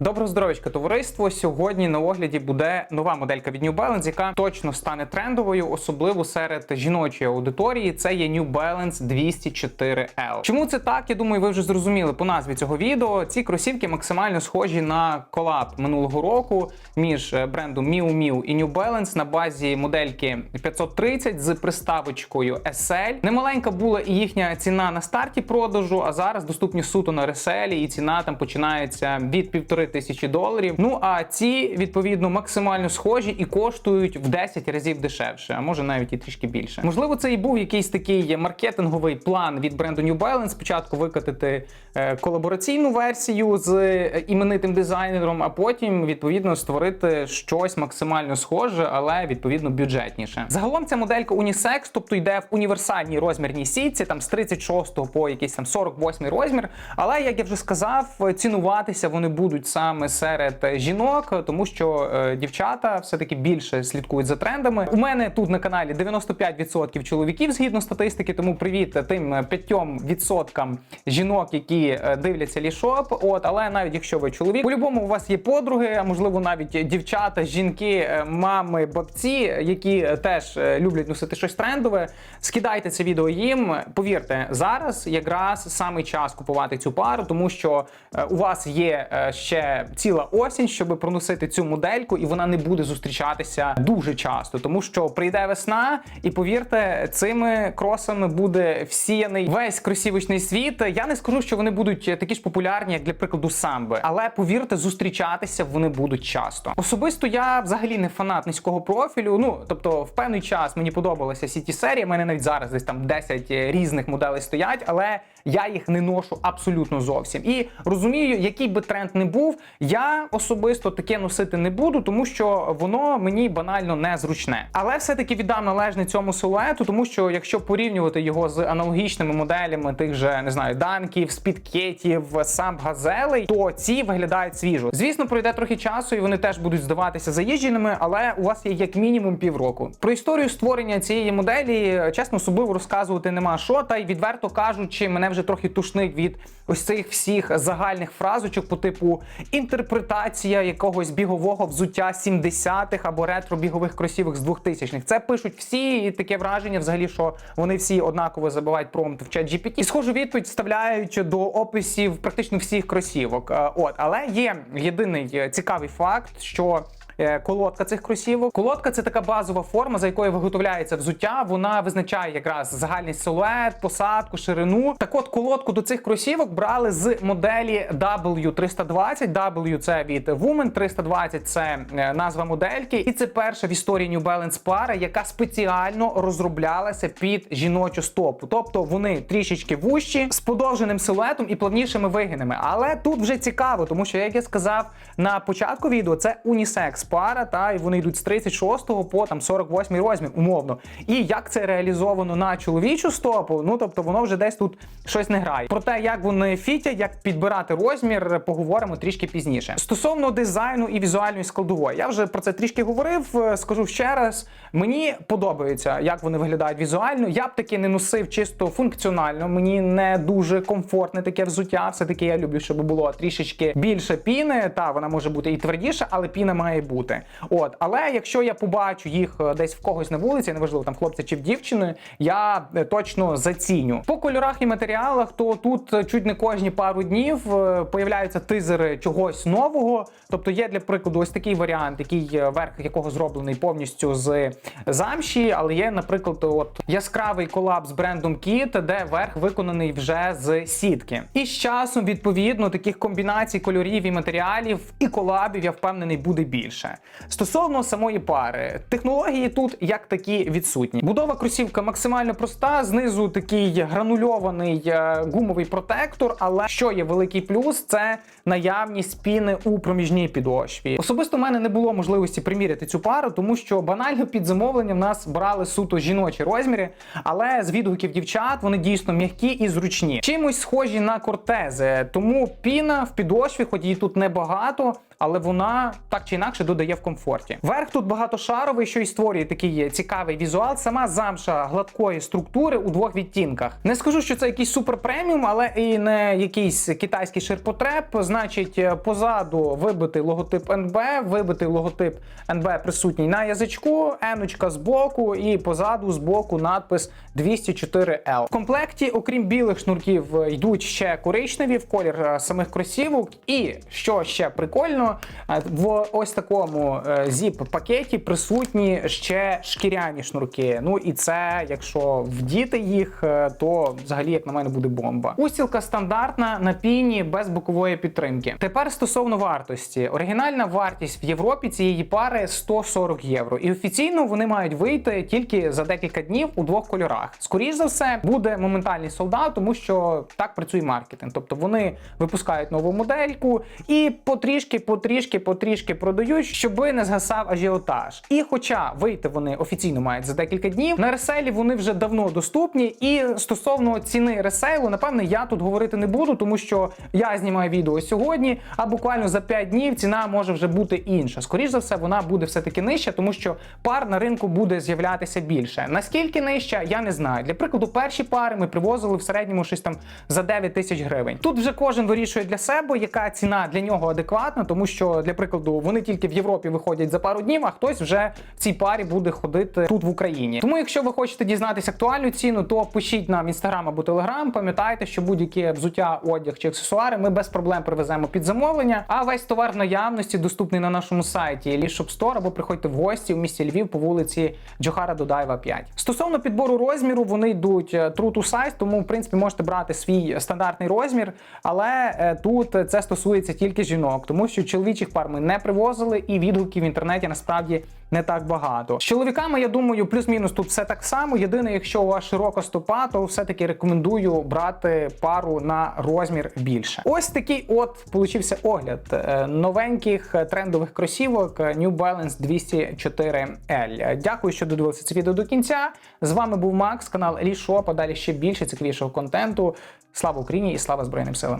Доброго здоров'ячка, товариство. Сьогодні на огляді буде нова моделька від New Balance, яка точно стане трендовою, особливо серед жіночої аудиторії. Це є New Balance 204L. Чому це так? Я думаю, ви вже зрозуміли по назві цього відео. Ці кросівки максимально схожі на колаб минулого року між е, брендом Miu Miu і New Balance на базі модельки 530 з приставочкою SL. Немаленька була і їхня ціна на старті продажу, а зараз доступні суто на реселі, і ціна там починається від півтори тисячі доларів. Ну а ці відповідно максимально схожі і коштують в 10 разів дешевше, а може навіть і трішки більше. Можливо, це і був якийсь такий маркетинговий план від бренду New Balance. Спочатку викатити е, колабораційну версію з е, іменитим дизайнером, а потім відповідно створити щось максимально схоже, але відповідно бюджетніше. Загалом ця моделька унісекс, тобто йде в універсальній розмірній сітці, там з 36 по якийсь там 48 розмір. Але як я вже сказав, цінуватися вони будуть саме серед жінок, тому що е, дівчата все-таки більше слідкують за трендами. У мене тут на каналі 95% чоловіків згідно статистики, тому привіт тим 5% жінок, які е, дивляться лішоп. От, але навіть якщо ви чоловік, по-любому у вас є подруги, а можливо навіть дівчата, жінки, е, мами, бабці, які теж люблять носити щось трендове. Скидайте це відео їм. Повірте, зараз якраз саме час купувати цю пару, тому що у вас є е, ціла осінь, щоб проносити цю модельку, і вона не буде зустрічатися дуже часто, тому що прийде весна, і повірте, цими кросами буде всіяний весь кросівочний світ. Я не скажу, що вони будуть такі ж популярні, як для прикладу самби, але повірте, зустрічатися вони будуть часто. Особисто я взагалі не фанат низького профілю. Ну тобто, в певний час мені подобалася всі ті серії. У мене навіть зараз десь там 10 різних моделей стоять, але я їх не ношу абсолютно зовсім. І розумію, який би тренд не був, я особисто таке носити не буду, тому що воно мені банально незручне. Але все-таки віддам належне цьому силуету, тому що якщо порівнювати його з аналогічними моделями тих же не знаю данків, спідкетів, самб газелей, то ці виглядають свіжо. Звісно, пройде трохи часу, і вони теж будуть здаватися заїждженими, але у вас є як мінімум півроку. Про історію створення цієї моделі чесно особливо розказувати нема що, та й відверто кажучи, мене вже трохи тушнить від ось цих всіх загальних фразочок по типу інтерпретація якогось бігового взуття 70-х або ретро-бігових кросівок з 2000-х. Це пишуть всі, і таке враження, взагалі, що вони всі однаково забивають промпт в чат. І схожу відповідь вставляють до описів практично всіх кросівок. Е, От, але є єдиний е, цікавий факт, що колодка цих кросівок. Колодка це така базова форма, за якою виготовляється взуття. Вона визначає якраз загальний силует, посадку, ширину. Так от колодку до цих кросівок брали з моделі W320. W це від Woman, 320 це е, назва модельки, і це перша в історії New Balance пара, яка спеціально розроблялася під жіночу стопу. Тобто вони трішечки вущі з подовженим силуетом і плавнішими вигинами. Але тут вже цікаво, тому що як я сказав на початку відео, це унісекс пара, та і вони йдуть з 36 по там 48 розмір, умовно. І як це реалізовано на чоловічу стопу, ну тобто воно вже десь тут щось не грає. Про те, як вони фітять, як підбирати розмір, поговоримо трішки пізніше. Стосовно дизайну і візуальної складової, я вже про це трішки говорив. е, Скажу ще раз. Мені подобається, як вони виглядають візуально. Я б таки не носив чисто функціонально. Мені не дуже комфортне таке взуття. Все таки я люблю, щоб було трішечки більше піни. Та вона може бути і твердіша, але піна має бути. От, але якщо я побачу їх е, десь в когось на вулиці, неважливо там хлопця чи в дівчини, я е, точно заціню. По кольорах і матеріалах, то тут е, чуть не кожні пару днів появляються тизери чогось нового. Тобто є для прикладу ось такий варіант, який верх якого зроблений повністю з замші, але є, наприклад, от яскравий колаб з брендом Kit, де верх виконаний вже з сітки. І з часом, відповідно, таких комбінацій кольорів і матеріалів і колабів, я впевнений, буде більше. Стосовно самої пари, технології тут як такі відсутні. Будова кросівка максимально проста. Знизу такий гранульований е, гумовий протектор, але що є великий плюс, це наявність піни у проміжній підошві. Особисто в мене не було можливості приміряти цю пару, тому що банально під замовлення в нас брали суто жіночі розміри, але з відгуків дівчат вони дійсно м'які і зручні. Чимось схожі на кортези, тому піна в підошві, хоч її тут небагато, але вона так чи інакше додає в комфорті. Верх тут багатошаровий, що і створює такий цікавий візуал. Сама замша гладкої структури у двох відтінках. Не скажу, що це якийсь супер преміум, але і не якийсь китайський ширпотреб. Значить, е, позаду вибитий логотип НБ, вибитий логотип НБ присутній на язичку, еночка з боку, і позаду з боку надпис 204L. В комплекті, окрім білих шнурків, е, йдуть ще коричневі в колір е, самих кросівок. І що ще прикольно, в ось такому зіп-пакеті присутні ще шкіряні шнурки. Ну і це, якщо вдіти їх, е, то взагалі, як на мене, буде бомба. Устілка стандартна на піні без бокової підтримки. Тепер стосовно вартості, оригінальна вартість в Європі цієї пари 140 євро. І офіційно вони мають вийти тільки за декілька днів у двох кольорах. Скоріш за все, буде моментальний солдат, тому що так працює маркетинг. Тобто вони випускають нову модельку і потрішки, потрішки, потрішки продають, щоби не згасав ажіотаж. І хоча вийти вони офіційно мають за декілька днів, на реселі вони вже давно доступні. І стосовно ціни ресейлу, напевне, я тут говорити не буду, тому що я знімаю відео сьогодні, а буквально за 5 днів ціна може вже бути інша. Скоріше за все, вона буде все-таки нижча, тому що пар на ринку буде з'являтися більше. Наскільки нижча, я не знаю. Для прикладу, перші пари ми привозили в середньому щось там за 9 тисяч гривень. Тут вже кожен вирішує для себе, яка ціна для нього адекватна, тому що для прикладу вони тільки в Європі виходять за пару днів, а хтось вже в цій парі буде ходити тут в Україні. Тому, якщо ви хочете дізнатися актуальну ціну, то пишіть нам інстаграм або телеграм. Пам'ятайте, що будь-які взуття, одяг чи аксесуари ми без проблем привеземо під замовлення. А весь товар в наявності доступний на нашому сайті Store або приходьте в гості в місті Львів по вулиці Джохара Додаєва 5. Стосовно підбору розміру, вони йдуть е, true to size, тому в принципі можете брати свій стандартний розмір. Але е, тут це стосується тільки жінок, тому що чоловічих пар ми не привозили, і відгуків в інтернеті насправді не так багато. З чоловіками, я думаю, плюс-мінус тут все так само. Єдине, якщо у вас широка стопа, то все-таки рекомендую брати пару на розмір більше. Ось такий от получився огляд е, новеньких трендових кросівок New Balance 204L. Дякую, що додивилися це відео до кінця. З вами був Макс, канал Рішоп, а далі ще більше цікавішого контенту. Слава Україні і слава Збройним силам!